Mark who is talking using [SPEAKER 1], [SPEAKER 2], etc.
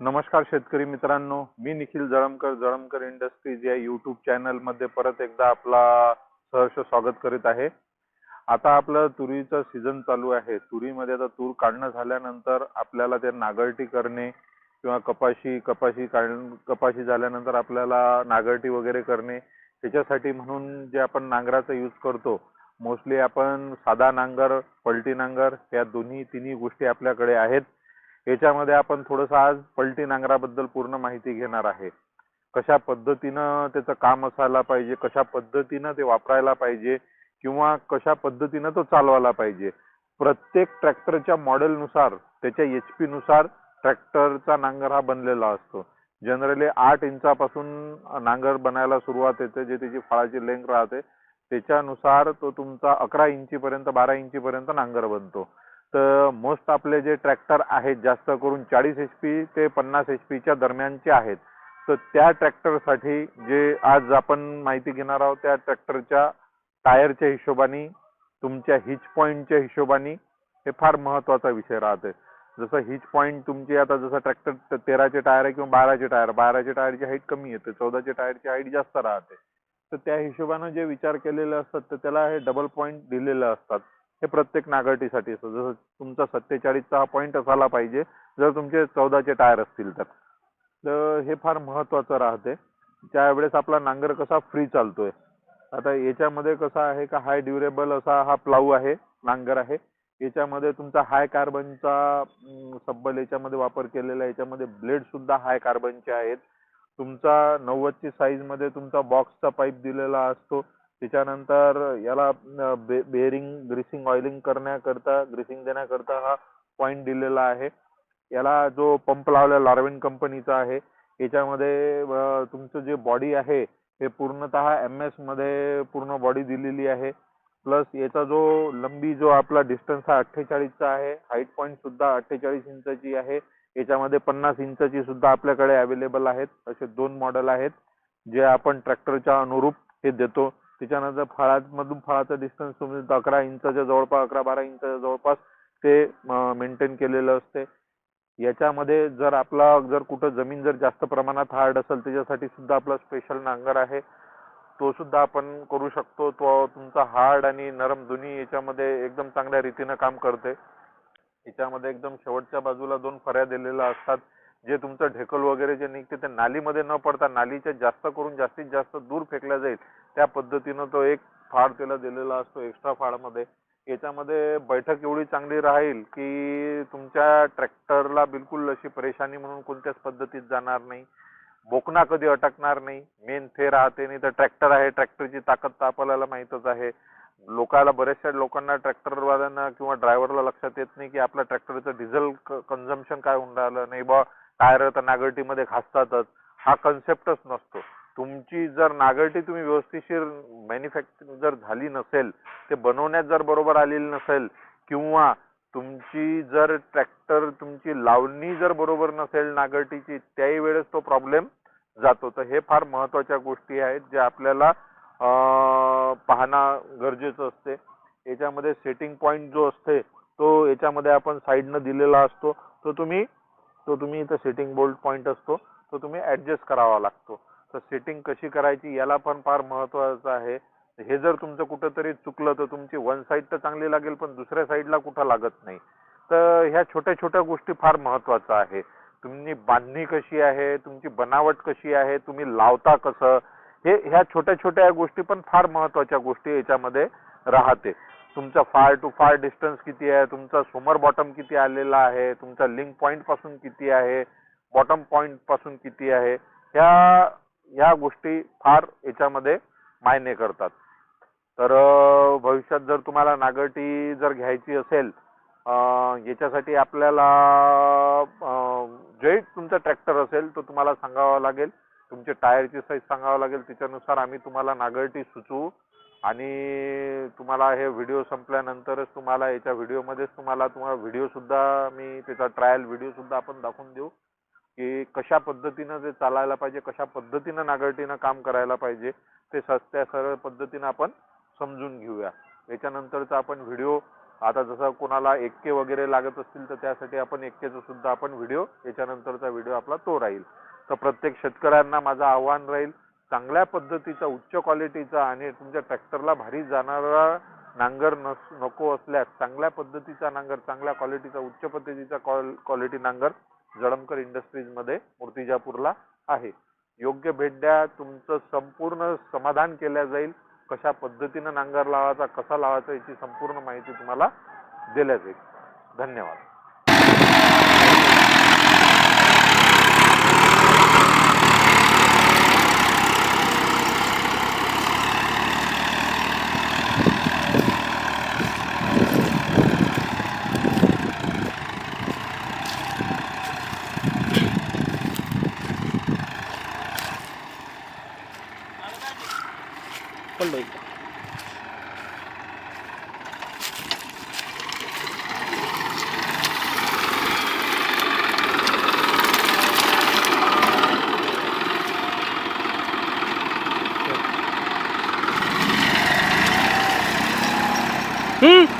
[SPEAKER 1] नमस्कार शेतकरी मित्रांनो मी निखिल जळमकर जळमकर इंडस्ट्रीज या युट्यूब चॅनलमध्ये परत एकदा आपला सहर्ष स्वागत करीत आहे. आता आपलं तुरीचा सीझन चालू आहे. तुरीमध्ये आता तूर काढणं झाल्यानंतर आपल्याला ते नागरटी करणे किंवा कपाशी कपाशी काढ कपाशी झाल्यानंतर आपल्याला नागरटी वगैरे करणे त्याच्यासाठी म्हणून जे आपण नांगराचा यूज करतो मोस्टली आपण साधा नांगर पलटी नांगर या दोन्ही तिन्ही गोष्टी आपल्याकडे आहेत. याच्यामध्ये आपण थोडंसं आज पलटी नांगराबद्दल पूर्ण माहिती घेणार आहे. कशा पद्धतीनं त्याचं काम असायला पाहिजे कशा पद्धतीनं ते वापरायला पाहिजे किंवा कशा पद्धतीनं तो चालवायला पाहिजे. प्रत्येक ट्रॅक्टरच्या मॉडेलनुसार त्याच्या एच पी नुसार ट्रॅक्टरचा नांगर हा बनलेला असतो. जनरली आठ इंचापासून नांगर बनायला सुरुवात येते जे त्याची फळाची लेंथ राहते त्याच्यानुसार तो तुमचा अकरा इंचीपर्यंत बारा इंचीपर्यंत नांगर बनतो. तर मोस्ट आपले जे ट्रॅक्टर आहेत जास्त करून चाळीस एच पी ते पन्नास एच पीच्या दरम्यानचे आहेत. तर त्या ट्रॅक्टरसाठी जे आज आपण माहिती घेणार आहोत त्या ट्रॅक्टरच्या टायरच्या हिशोबाने तुमच्या हिच पॉईंटच्या हिशोबाने हे फार महत्त्वाचा विषय राहते. जसं हिच पॉईंट तुमची आता जसं ट्रॅक्टर तेराचे टायर आहे किंवा बाराचे टायर बाराचे टायरची हाईट कमी येते चौदाचे टायरची हाईट जास्त राहते. तर त्या हिशोबानं जे विचार केलेले असतात तर त्याला हे डबल पॉईंट दिलेले असतात. हे प्रत्येक नागरटीसाठी असतं. जसं तुमचा सत्तेचाळीसचा हा पॉईंट असायला पाहिजे जर तुमचे चौदाचे टायर असतील तर. तर हे फार महत्वाचं राहते. त्यावेळेस आपला नांगर कसा फ्री चालतोय. आता याच्यामध्ये कसं आहे का हाय ड्युरेबल असा हा प्लाऊ आहे नांगर आहे. याच्यामध्ये तुमचा हाय कार्बनचा सब्बल याच्यामध्ये वापर केलेला आहे. याच्यामध्ये ब्लेड सुद्धा हाय कार्बनचे आहेत. तुमचा नव्वदची साईजमध्ये तुमचा बॉक्सचा पाईप दिलेला असतो. त्याच्यानंतर याला बेरिंग ग्रीसिंग ऑइलिंग करण्याकरता ग्रीसिंग देण्याकरता हा पॉइंट दिलेला आहे. याला जो पंप लावलेला लार्विन कंपनीचा आहे याच्यामध्ये तुमचं जे बॉडी आहे हे पूर्णतः एम एसमध्ये पूर्ण बॉडी दिलेली आहे. प्लस याचा जो लंबी जो आपला डिस्टन्स हा अठ्ठेचाळीसचा आहे हाईट पॉईंट सुद्धा अठ्ठेचाळीस इंचाची आहे. याच्यामध्ये पन्नास इंचाची सुद्धा आपल्याकडे अवेलेबल आहेत. असे दोन मॉडेल आहेत जे आपण ट्रॅक्टरच्या अनुरूप हे देतो. त्याच्यानंतर फळामधून फळाचं डिस्टन्स तुम्ही अकरा इंचाच्या जवळपास अकरा बारा इंचाच्या जवळपास ते मेंटेन केलेलं असते. याच्यामध्ये जर आपला जर कुठं जमीन जर जास्त प्रमाणात हार्ड असेल त्याच्यासाठी सुद्धा आपला स्पेशल नांगर आहे. तो सुद्धा आपण करू शकतो. तो तुमचा हार्ड आणि नरम दोन्ही याच्यामध्ये एकदम चांगल्या रीतीनं काम करते. याच्यामध्ये एकदम शेवटच्या बाजूला दोन फऱ्या दिलेल्या असतात. जे तुमचं ढेकल वगैरे जे निघते ते नालीमध्ये न पडता नालीच्या जास्त करून जास्तीत जास्त दूर फेकल्या जाईल. त्या पद्धतीनं तो एक फाड त्याला दिलेला असतो एक्स्ट्रा फाडमध्ये. याच्यामध्ये बैठक एवढी चांगली राहील की तुमच्या ट्रॅक्टरला बिलकुल अशी परेशानी म्हणून कोणत्याच पद्धतीत जाणार नाही. बोकना कधी अटकणार नाही. मेन ते राहते नाही तर ट्रॅक्टर आहे. ट्रॅक्टरची ताकद तर आपल्याला माहीतच आहे. लोकाला बऱ्याचशा लोकांना ट्रॅक्टरवाल्यांना किंवा ड्रायव्हरला लक्षात येत नाही की आपल्या ट्रॅक्टरचं डिझेल कन्झम्पशन काय होऊन राहिलं. नाही बा टायर तर नागरटीमध्ये घासतातच हा कन्सेप्टच नसतो. तुमची जर नागरटी तुम्ही व्यवस्थिशीर मॅन्युफॅक्चरिंग जर झाली नसेल ते बनवण्यात जर बरोबर आलेली नसेल किंवा तुमची जर ट्रॅक्टर तुमची लावणी जर बरोबर नसेल नागरटीची त्याही वेळेस तो प्रॉब्लेम जातो. तर हे फार महत्त्वाच्या गोष्टी आहेत जे आपल्याला पाहणं गरजेचं असते. याच्यामध्ये सेटिंग पॉईंट जो असते तो याच्यामध्ये आपण साईडनं दिलेला असतो. तो तुम्ही तो तुम्ही इथं सेटिंग बोल्ट पॉईंट असतो तो तुम्ही ऍडजस्ट करावा लागतो. तर सेटिंग कशी करायची याला पण फार महत्वाचं आहे. हे जर तुमचं कुठंतरी चुकलं तर तुमची वन साईड तर चांगली लागेल पण दुसऱ्या साईडला कुठं लागत नाही. तर ह्या छोट्या छोट्या गोष्टी फार महत्त्वाच्या आहे. तुम्ही बांधणी कशी आहे तुमची बनावट कशी आहे तुम्ही लावता कसं हे ह्या छोट्या छोट्या गोष्टी पण फार महत्त्वाच्या गोष्टी याच्यामध्ये राहते. तुमचा फार टू फार डिस्टन्स किती आहे? तुमचा समर बॉटम किती आलेला आहे? तुमचा लिंक पॉईंटपासून किती आहे? बॉटम पॉईंटपासून किती आहे? ह्या ह्या गोष्टी फार याच्यामध्ये मायने करतात. तर भविष्यात जर तुम्हाला नागरटी जर घ्यायची असेल याच्यासाठी आपल्याला जे तुमचा ट्रॅक्टर असेल तो तुम्हाला सांगावा लागेल. तुमच्या टायरची साईज सांगावं लागेल. त्याच्यानुसार आम्ही तुम्हाला नागरटी सुचवू. आणि तुम्हाला हे व्हिडिओ संपल्यानंतरच तुम्हाला याच्या व्हिडिओमध्येच तुम्हाला तुम्हाला व्हिडिओसुद्धा मी त्याचा ट्रायल व्हिडिओसुद्धा आपण दाखवून देऊ की कशा पद्धतीनं ते चालायला पाहिजे कशा पद्धतीनं नागरटीनं काम करायला पाहिजे ते सस्त्या सरळ पद्धतीनं आपण समजून घेऊया. याच्यानंतरचा आपण व्हिडिओ आता जसं कोणाला एक्के वगैरे लागत असतील तर त्यासाठी आपण एक्केचा सुद्धा आपण व्हिडिओ याच्यानंतरचा व्हिडिओ आपला तो राहील. तर प्रत्येक शेतकऱ्यांना माझं आव्हान राहील चांगल्या पद्धतीचा उच्च क्वालिटीचा आणि तुमच्या ट्रॅक्टरला भारी जाणारा नांगर नस नको असल्यास चांगल्या पद्धतीचा नांगर चांगल्या क्वालिटीचा उच्च पद्धतीचा क्वालिटी नांगर जळमकर इंडस्ट्रीजमध्ये मूर्तिजापूरला आहे. योग्य भेट द्या तुमचं संपूर्ण समाधान केल्या जाईल. कशा पद्धतीनं नांगर लावायचा कसा लावायचा याची संपूर्ण माहिती तुम्हाला दिल्या जाईल. धन्यवाद. Hmm?